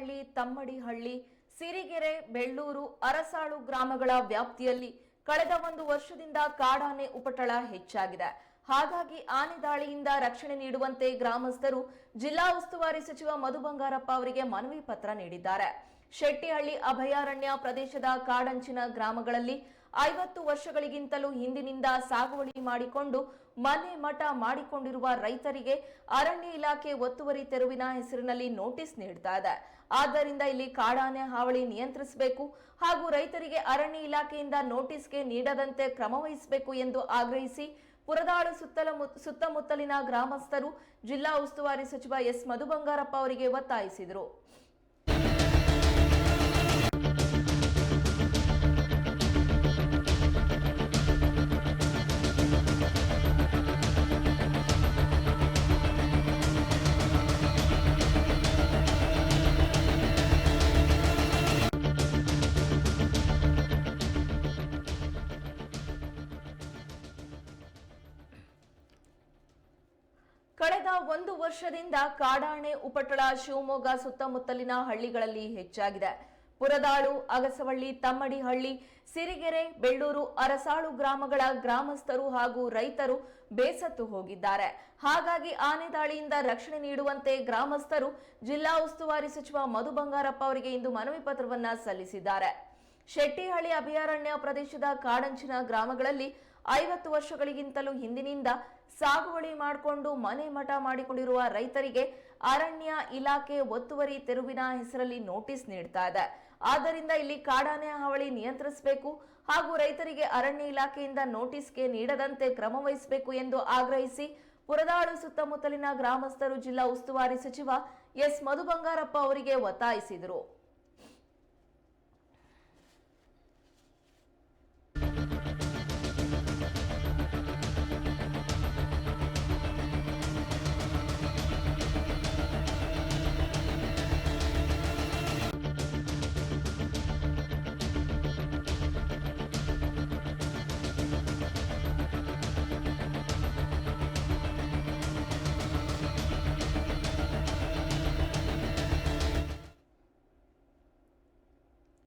ಶೆಟ್ಟಿಹಳ್ಳಿ ತಮ್ಮಡಿಹಳ್ಳಿ, ಸಿರಿಗೆರೆ, ಬೆಳ್ಳೂರು, ಅರಸಾಳು ಗ್ರಾಮಗಳ ವ್ಯಾಪ್ತಿಯಲ್ಲಿ ಕಳೆದ ಒಂದು ವರ್ಷದಿಂದ ಕಾಡಾನೆ ಉಪಟಳ ಹೆಚ್ಚಾಗಿದೆ. ಹಾಗಾಗಿ ಆನೆ ದಾಳಿಯಿಂದ ರಕ್ಷಣೆ ನೀಡುವಂತೆ ಗ್ರಾಮಸ್ಥರು ಜಿಲ್ಲಾ ಉಸ್ತುವಾರಿ ಸಚಿವ ಮಧು ಬಂಗಾರಪ್ಪ ಅವರಿಗೆ ಮನವಿ ಪತ್ರ ನೀಡಿದ್ದಾರೆ. ಶೆಟ್ಟಿಹಳ್ಳಿ ಅಭಯಾರಣ್ಯ ಪ್ರದೇಶದ ಕಾಡಂಚಿನ ಗ್ರಾಮಗಳಲ್ಲಿ ಐವತ್ತು ವರ್ಷಗಳಿಗಿಂತಲೂ ಹಿಂದಿನಿಂದ ಸಾಗುವಳಿ ಮಾಡಿಕೊಂಡು ಮನೆ ಮಠ ಮಾಡಿಕೊಂಡಿರುವ ರೈತರಿಗೆ ಅರಣ್ಯ ಇಲಾಖೆ ಒತ್ತುವರಿ ತೆರವಿನ ಹೆಸರಿನಲ್ಲಿ ನೋಟಿಸ್ ನೀಡ್ತಾ ಇದೆ. ಆದ್ದರಿಂದ ಇಲ್ಲಿ ಕಾಡಾನೆ ಹಾವಳಿ ನಿಯಂತ್ರಿಸಬೇಕು ಹಾಗೂ ರೈತರಿಗೆ ಅರಣ್ಯ ಇಲಾಖೆಯಿಂದ ನೋಟಿಸ್ಗೆ ನೀಡದಂತೆ ಕ್ರಮ ವಹಿಸಬೇಕು ಎಂದು ಆಗ್ರಹಿಸಿ ಪುರದಾಳು ಸುತ್ತಲ ಸುತ್ತಮುತ್ತಲಿನ ಗ್ರಾಮಸ್ಥರು ಜಿಲ್ಲಾ ಉಸ್ತುವಾರಿ ಸಚಿವ ಎಸ್ ಮಧು ಬಂಗಾರಪ್ಪ ಅವರಿಗೆ ಒತ್ತಾಯಿಸಿದರು. ಕಳೆದ ಒಂದು ವರ್ಷದಿಂದ ಕಾಡಾಣೆ ಉಪಟಳ ಶಿವಮೊಗ್ಗ ಸುತ್ತಮುತ್ತಲಿನ ಹಳ್ಳಿಗಳಲ್ಲಿ ಹೆಚ್ಚಾಗಿದೆ. ಪುರದಾಳು, ಅಗಸವಳ್ಳಿ ತಮ್ಮಡಿಹಳ್ಳಿ ಸಿರಿಗೆರೆ, ಬೆಳ್ಳೂರು, ಅರಸಾಳು ಗ್ರಾಮಗಳ ಗ್ರಾಮಸ್ಥರು ಹಾಗೂ ರೈತರು ಬೇಸತ್ತು ಹೋಗಿದ್ದಾರೆ. ಹಾಗಾಗಿ ಆನೆ ದಾಳಿಯಿಂದ ರಕ್ಷಣೆ ನೀಡುವಂತೆ ಗ್ರಾಮಸ್ಥರು ಜಿಲ್ಲಾ ಉಸ್ತುವಾರಿ ಸಚಿವ ಮಧು ಬಂಗಾರಪ್ಪ ಅವರಿಗೆ ಇಂದು ಮನವಿ ಪತ್ರವನ್ನ ಸಲ್ಲಿಸಿದ್ದಾರೆ. ಶೆಟ್ಟಿಹಳ್ಳಿ ಅಭಯಾರಣ್ಯ ಪ್ರದೇಶದ ಕಾಡಂಚಿನ ಗ್ರಾಮಗಳಲ್ಲಿ ಐವತ್ತು ವರ್ಷಗಳಿಗಿಂತಲೂ ಹಿಂದಿನಿಂದ ಸಾಗುವಳಿ ಮಾಡಿಕೊಂಡು ಮನೆ ಮಠ ಮಾಡಿಕೊಂಡಿರುವ ರೈತರಿಗೆ ಅರಣ್ಯ ಇಲಾಖೆ ಒತ್ತುವರಿ ತೆರವಿನ ಹೆಸರಲ್ಲಿ ನೋಟಿಸ್ ನೀಡ್ತಾ ಇದೆ. ಆದ್ದರಿಂದ ಇಲ್ಲಿ ಕಾಡಾನೆ ಹಾವಳಿ ನಿಯಂತ್ರಿಸಬೇಕು ಹಾಗೂ ರೈತರಿಗೆ ಅರಣ್ಯ ಇಲಾಖೆಯಿಂದ ನೋಟಿಸ್ಗೆ ನೀಡದಂತೆ ಕ್ರಮ ವಹಿಸಬೇಕು ಎಂದು ಆಗ್ರಹಿಸಿ ಪುರದಾಳು ಸುತ್ತಮುತ್ತಲಿನ ಗ್ರಾಮಸ್ಥರು ಜಿಲ್ಲಾ ಉಸ್ತುವಾರಿ ಸಚಿವ ಎಸ್ ಮಧು ಬಂಗಾರಪ್ಪ ಅವರಿಗೆ ಒತ್ತಾಯಿಸಿದರು.